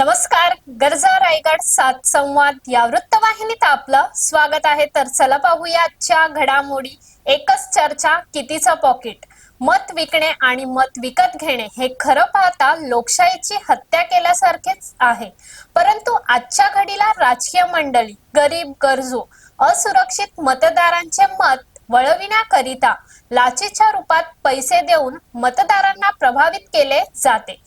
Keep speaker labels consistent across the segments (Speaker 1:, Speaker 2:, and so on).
Speaker 1: नमस्कार गरजा रायगड सात संवाद या वृत्तवाहिनीत आपलं स्वागत आहे. तर चला पाहूया आजच्या घडामोडी. एकच चर्चा कितीचं पॉकेट? मत विकणे आणि मत विकत घेणे हे खरं पाहता लोकशाहीची हत्या केल्यासारखेच आहे. परंतु आजच्या घडीला राजकीय मंडळी गरीब गरजू असुरक्षित मतदारांचे मत वळविण्याकरिता लाचेच्या रूपात पैसे देऊन मतदारांना प्रभावित केले जाते.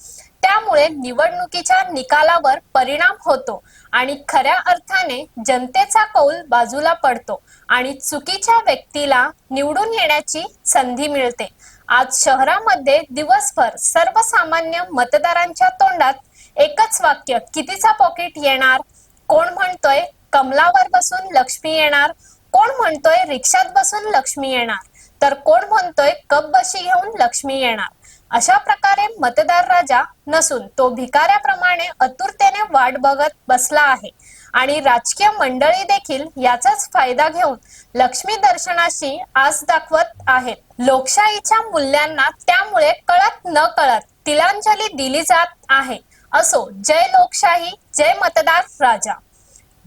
Speaker 1: त्यामुळे निवडणुकीच्या निकालावर परिणाम होतो आणि खऱ्या अर्थाने जनतेचा कौल बाजूला पडतो आणि चुकीच्या व्यक्तीला निवडून येण्याची संधी मिळते. आज शहरामध्ये दिवसभर सर्वसामान्य मतदारांच्या तोंडात एकच वाक्य कितीचा पॉकेट येणार? कोण म्हणतोय कमलावर बसून लक्ष्मी येणार? कोण म्हणतोय रिक्षात बसून लक्ष्मी येणार? तर कोण म्हणतोय कप बशी घेऊन लक्ष्मी येणार? अशा प्रकारे मतदार राजा नसून तो भिकाऱ्याप्रमाणे आतुरतेने वाट बघत बसला आहे. आणि राजकीय मंडळी देखील याचाच फायदा घेऊन लक्ष्मी दर्शनाशी आस दाखवत आहेत. लोकशाहीच्या मूल्यांना त्यामुळे कळत न कळत तिलांजली दिली जात आहे. असो जय लोकशाही जय मतदार राजा.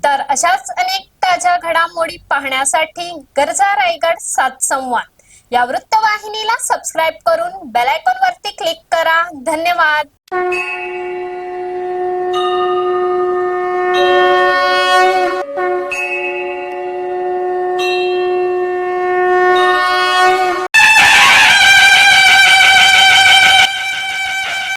Speaker 1: तर अशाच अनेक ताज्या घडामोडी पाहण्यासाठी गरजा रायगड सात संवाद. या वृत्तवाहिनीला सबस्क्राईब करून बेल आयकॉन क्लिक करा. धन्यवाद.